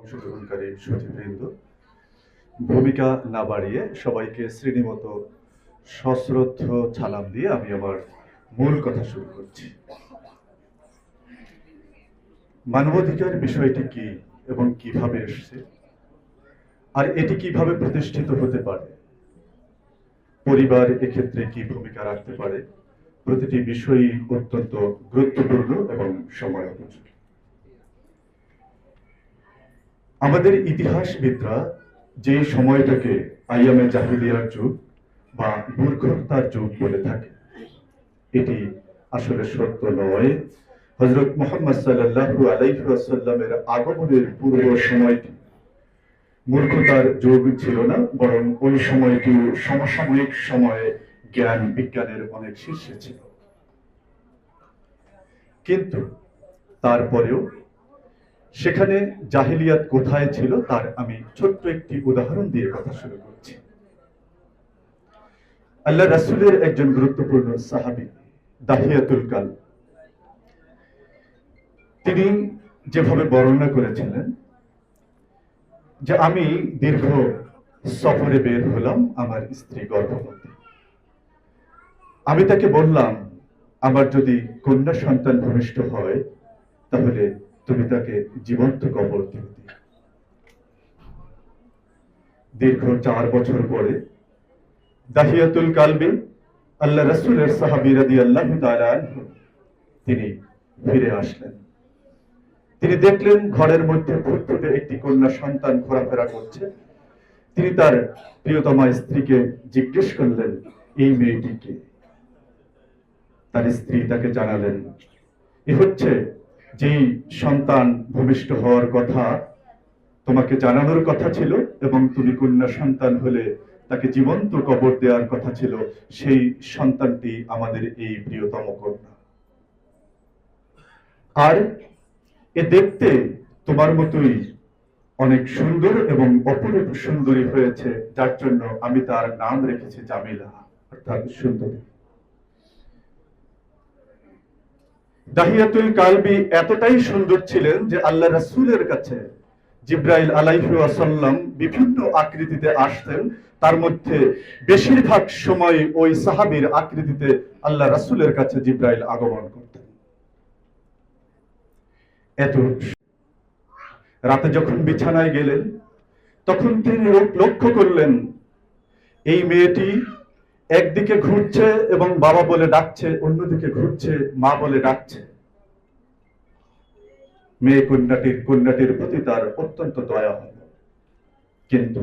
অংশগ্রহণকারী সুধীবৃন্দ ভূমিকা না বাড়িয়ে সবাইকে শ্রেণীমত সশ্রদ্ধ ছালাম দিয়ে আমি আমার মূল কথা শুরু করছি। মানবাধিকার বিষয়টি কি এবং কীভাবে এসছে? আর এটি কীভাবে প্রতিষ্ঠিত হতে পারে? পরিবার এক্ষেত্রে কি ভূমিকা রাখতে পারে? প্রতিটি বিষয়ই অত্যন্ত গুরুত্বপূর্ণ এবং সময় উপযোগী আমাদের ইতিহাসবিদরা যে সময়টাকে আইয়ামে জাহিলিয়ার যুগ বা মূর্খতার যুগ বলে থাকে, এটি আসলে সত্য নয়। হজরত মোহাম্মদ সাল্লাল্লাহু আলাইহি ওয়াসাল্লামের আগমনের পূর্ব সময়টি মূর্খতার যুগ ছিল না, বরং ওই সময়টি সমসাময়িক সময়ে জ্ঞান বিজ্ঞানের অনেক শীর্ষে ছিল। কিন্তু তারপরেও সেখানে জাহিলিয়াত কোথায় ছিল তার আমি ছোট্ট একটি উদাহরণ দিয়ে কথা শুরু করছি। আল্লাহ রাসূলের একজন গুরুত্বপূর্ণ সাহাবী, দাহিয়াতুল কাল। তিনি যেভাবে বর্ণনা করেছিলেন যে আমি দীর্ঘ সফরে বের হলাম আমার স্ত্রী গর্ভবতী। আমি তাকে বললাম, আমার যদি কন্যা সন্তান ভূমিষ্ঠ হয়, তাহলে তুমি তাকে জীবন্ত কবর দিও। দীর্ঘ চার বছর পরে দাহিয়াতুল কালবি আল্লাহ রসুলের সাহাবি আল্লাহ তিনি ফিরে আসলেন। তিনি দেখলেন ঘরের মধ্যে ফুটফুটে একটি কন্যা সন্তান ঘোরাফেরা করছে। তিনি তার প্রিয়তমা স্ত্রীকে জিজ্ঞেস করলেন, এই মেয়েটিকে তার স্ত্রী তাকে জানালেন, এ হচ্ছে যেই সন্তান ভূমিষ্ঠ হওয়ার কথা তোমাকে জানানোর কথা ছিল এবং তুমি কন্যা সন্তান হলে তাকে জীবন্ত কবর দেওয়ার কথা ছিল, সেই সন্তানটি আমাদের এই প্রিয়তম কন্যা। আর এ দেখতে তোমার মতোই অনেক সুন্দর এবং অপরূপ সুন্দরী হয়েছে, যার জন্য আমি তার নাম রেখেছি জামিলা, অর্থাৎ সুন্দরী। দাহিয়াতুল কালবি এতটাই সুন্দর ছিলেন যে আল্লাহ রাসূলের কাছে জিব্রাইল আলাইহি ওয়াসাল্লাম বিভিন্ন আকৃতিতে আসতেন। তার মধ্যে বেশিরভাগ সময় ওই সাহাবীর আকৃতিতে আল্লাহ রাসূলের কাছে জিব্রাইল আগমন করতেন। এত রাতে যখন বিছানায় গেলেন, তখন তিনি লক্ষ্য করলেন, এই মেয়েটি একদিকে ঘুরছে এবং বাবা বলে ডাকছে, অন্যদিকে ঘুরছে, মা বলে ডাকছে। মেয়ে কন্যাটির কন্যাটির প্রতি তার অত্যন্ত দয়া হল কিন্তু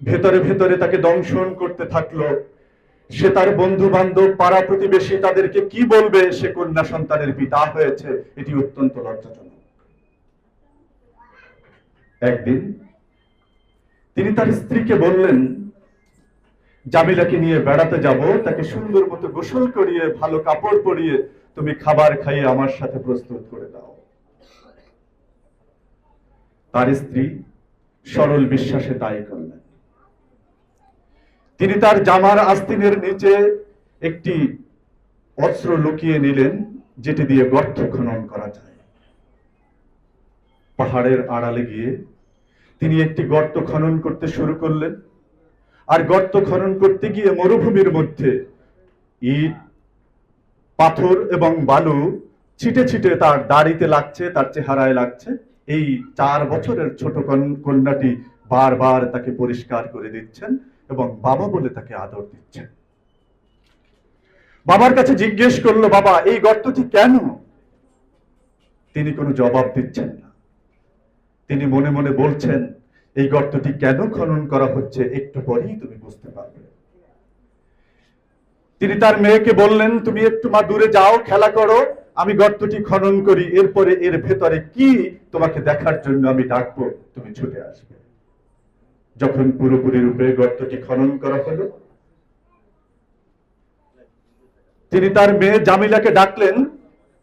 ভেতরে ভেতরে তাকে দংশন করতে থাকল। সে তার বন্ধু বান্ধব পাড়া প্রতিবেশী, তাদেরকে কি বলবে? সে কন্যা সন্তানের পিতা হয়েছে, এটি অত্যন্ত লজ্জাজনক। একদিন তিনি তার স্ত্রীকে বললেন জামিলাকে নিয়ে বেড়াতে যাব, তাকে সুন্দর মতো গোসল করিয়ে, ভালো কাপড় পরিয়ে তুমি খাবার খাইয়ে আমার সাথে প্রস্তুত করে দাও। তার স্ত্রী সরল বিশ্বাসে তাই করলেন। তিনি তার জামার আস্তিনের নিচে একটি অস্ত্র লুকিয়ে নিলেন, যেটি দিয়ে গর্ত খনন করা যায়। পাহাড়ের আড়ালে গিয়ে তিনি একটি গর্ত খনন করতে শুরু করলেন। আর গর্ত খনন করতে গিয়ে মরুভূমির মধ্যে ইট, পাথর এবং বালু ছিটে ছিটে তার দাড়িতে লাগছে, তার চেহারায় লাগছে। এই চার বছরের ছোট কন- কন্যাটি বারবার তাকে পরিষ্কার করে দিচ্ছেন এবং বাবা বলে তাকে আদর দিচ্ছেন। বাবার কাছে জিজ্ঞেস করল, বাবা, এই গর্তটি কেন? তিনি কোনো জবাব দিচ্ছেন না। তিনি মনে মনে বলছেন এই গর্তটি কেন খনন করা হচ্ছে একটু পরেই তুমি বুঝতে পারবে। তিনি তার মেয়েকে বললেন, তুমি একটু মা দূরে যাও, খেলা করো, আমি গর্তটি খনন করি, এরপরে এর ভেতরে কি তোমাকে দেখার জন্য আমি ডাকবো, তুমি ছুটে আসবে। যখন পুরোপুরি রূপে গর্তটি খনন করা হলো, তিনি তার মেয়ে জামিলাকে ডাকলেন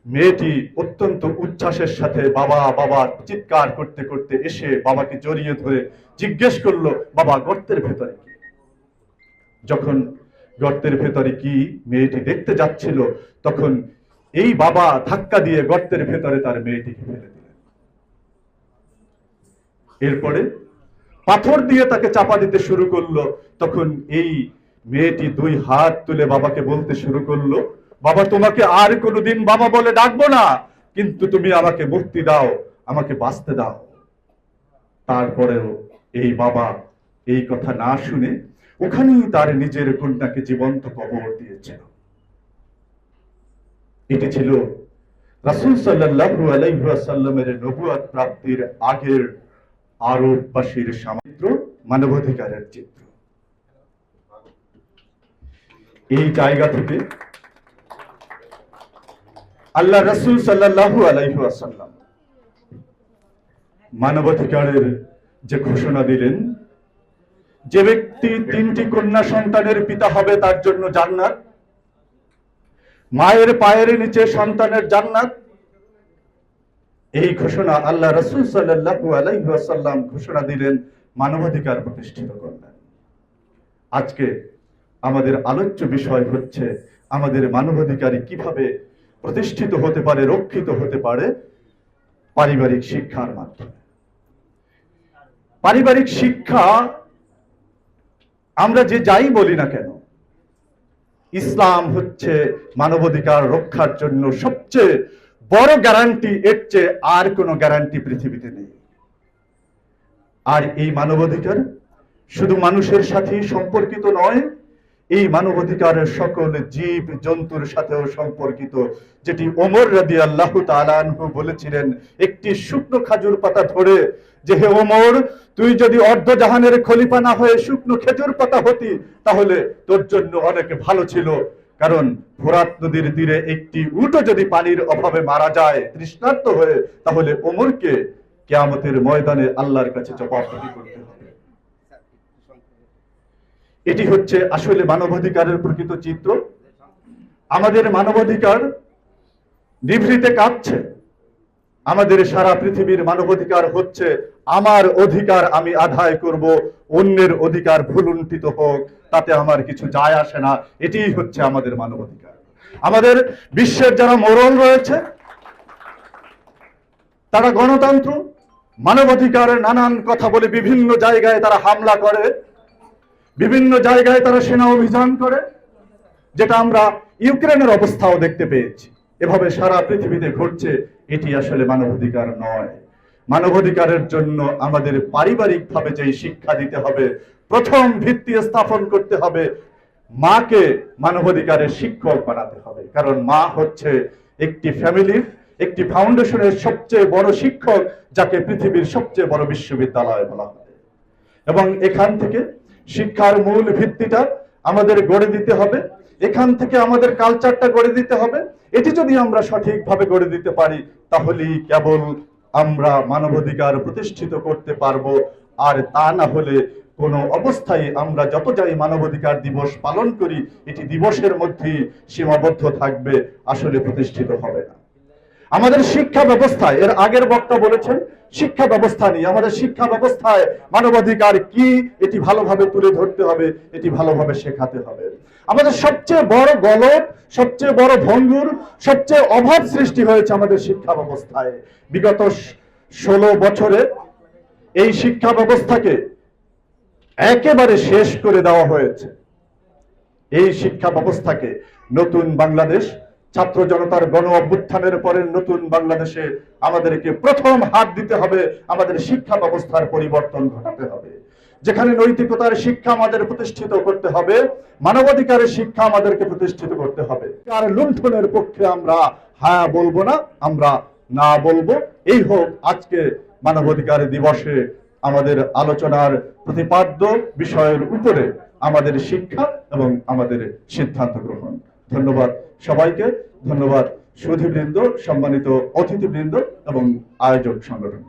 মেয়েটি অত্যন্ত উচ্ছ্বাসের সাথে বাবা বাবা চিৎকার করতে করতে এসে বাবাকে জড়িয়ে ধরে জিজ্ঞেস করল, বাবা, গর্তের ভেতরে কি? যখন গর্তের ভেতরে কি মেয়েটি দেখতে যাচ্ছিল, তখন এই বাবা ধাক্কা দিয়ে গর্তের ভেতরে তার মেয়েটিকে ফেলে দিলেন। এরপরে পাথর দিয়ে তাকে চাপা দিতে শুরু করল, তখন এই মেয়েটি দুই হাত তুলে বাবাকে বলতে শুরু করল বাবা, তোমাকে আর কোনোদিন বাবা বলে ডাকবো না। কিন্তু তুমি আমাকে মুক্তি দাও, আমাকে বাঁচতে দাও। তারপরেও এই বাবা এই কথা না শুনে ওখানেই তার নিজের কন্যাকে জীবন্ত কবর দিয়েছিল। এটি ছিল রাসূল সাল্লাল্লাহু আলাইহি ওয়াসাল্লামের নবুয়ত প্রাপ্তির আগের আরববাসীর সামিত্র মানবাধিকারের চিত্র। এই জায়গা থেকে আল্লাহ রাসূল সাল্লাল্লাহু আলাইহি ওয়াসাল্লাম মানবাধিকারের যে ঘোষণা দিলেন, যে ব্যক্তি তিনটি কন্যা সন্তানের পিতা হবে তার জন্য জান্নাত, মায়ের পায়ের নিচে সন্তানের জান্নাত, এই ঘোষণা আল্লাহ রসুল সাল্লাল্লাহু আলাইহি ওয়াসাল্লাম ঘোষণা দিলেন, মানবাধিকার প্রতিষ্ঠিত করলেন। আজকে আমাদের আলোচ্য বিষয় হচ্ছে আমাদের মানবাধিকারী কীভাবে প্রতিষ্ঠিত হতে পারে, রক্ষিত হতে পারে পারিবারিক শিক্ষার মাধ্যমে। পারিবারিক শিক্ষা আমরা যে যাই বলি না কেন, ইসলাম হচ্ছে মানবাধিকার রক্ষার জন্য সবচেয়ে বড় গ্যারান্টি এর চেয়ে আর কোনো গ্যারান্টি পৃথিবীতে নেই। আর এই মানবাধিকার শুধু মানুষের সাথেই সম্পর্কিত নয় এই মানবাধিকারের সকল জীব জন্তুর সাথেও সম্পর্কিত, যেটি ওমর রাদি আল্লাহ তালানহু বলেছিলেন, একটি শুকনো খাজুর পাতা ধরে, যে হে ওমর, তুই যদি অর্ধ জাহানের খলিফা না হয়ে শুকনো খেজুর পাতা হতি, তাহলে তোর জন্য অনেক ভালো ছিল। কারণ ফোরাত নদীর তীরে একটি উটো যদি পানির অভাবে মারা যায়, তৃষ্ণার্ত হয়ে, তাহলে ওমরকে কেয়ামতের ময়দানে আল্লাহর কাছে জবাবদিহি করতে হবে। এটি হচ্ছে আসলে মানবাধিকারের প্রকৃত চিত্র। আমাদের মানবাধিকার নিভৃতে কাঁপছে। আমাদের সারা পৃথিবীর মানবাধিকার হচ্ছে, আমার অধিকার আমি আদায় করব, অন্যের অধিকার ভুলুণ্ঠিত হোক, তাতে আমার কিছু যায় আসে না। এটিই হচ্ছে আমাদের মানবাধিকার। আমাদের বিশ্বের যারা মোরল রয়েছে, তারা গণতন্ত্র, মানবাধিকারের নানান কথা বলে বিভিন্ন জায়গায় তারা হামলা করে। বিভিন্ন জায়গায় তারা সেনা অভিযান করে, যেটা আমরা ইউক্রেনের অবস্থাও দেখতে পেয়েছি। এভাবে সারা পৃথিবীতে ঘটছে, এটি আসলে মানবাধিকার নয়। মানবাধিকারের জন্য আমাদের পারিবারিকভাবে যে শিক্ষা দিতে হবে, প্রথম ভিত্তি স্থাপন করতে হবে, মাকে মানবাধিকারের শিক্ষক বানাতে হবে। কারণ মা হচ্ছে একটি ফ্যামিলির একটি ফাউন্ডেশনের সবচেয়ে বড় শিক্ষক, যাকে পৃথিবীর সবচেয়ে বড় বিশ্ববিদ্যালয় বলা হয়। এবং এখান থেকে শিক্ষার মূল ভিত্তিটা আমাদের গড়ে দিতে হবে। এখান থেকে আমাদের কালচারটা গড়ে দিতে হবে। এটি যদি আমরা সঠিকভাবে গড়ে দিতে পারি, তাহলেই কেবল আমরা মানবাধিকার প্রতিষ্ঠিত করতে পারব। আর তা না হলে কোনো অবস্থায় আমরা যত যাই মানবাধিকার দিবস পালন করি, এটি দিবসের মধ্যেই সীমাবদ্ধ থাকবে, আসলে প্রতিষ্ঠিত হবে না। আমাদের শিক্ষা ব্যবস্থায়, এর আগের বক্তা বলেছেন, শিক্ষা ব্যবস্থা নিয়ে আমাদের শিক্ষা ব্যবস্থায় মানবাধিকার কি, এটি ভালোভাবে তুলে ধরতে হবে, এটি ভালোভাবে শেখাতে হবে। আমাদের সবচেয়ে বড় গলত সবচেয়ে বড় ভঙ্গুর, সবচেয়ে অভাব সৃষ্টি হয়েছে আমাদের শিক্ষা ব্যবস্থায়। বিগত ষোলো বছরে এই শিক্ষা ব্যবস্থাকে একেবারে শেষ করে দেওয়া হয়েছে। এই শিক্ষা ব্যবস্থাকে নতুন বাংলাদেশ ছাত্র জনতার গণ অভ্যুত্থানের পরে নতুন বাংলাদেশে আমাদেরকে প্রথম হাত দিতে হবে, আমাদের শিক্ষা ব্যবস্থার পরিবর্তন ঘটাতে হবে। যেখানে নৈতিকতার শিক্ষা আমাদের প্রতিষ্ঠিত করতে হবে, মানবাধিকারের শিক্ষা আমাদেরকে প্রতিষ্ঠিত করতে হবে। আর লুণ্ঠনের পক্ষে আমরা হ্যাঁ বলব না, আমরা না বলব। এই হোক আজকে মানবাধিকার দিবসে আমাদের আলোচনার প্রতিপাদ্য বিষয়ের উপরে আমাদের শিক্ষা এবং আমাদের সিদ্ধান্ত গ্রহণ। ধন্যবাদ। সবাইকে ধন্যবাদ। সুধীবৃন্দ সম্মানিত অতিথিবৃন্দ এবং আয়োজক সংগঠন।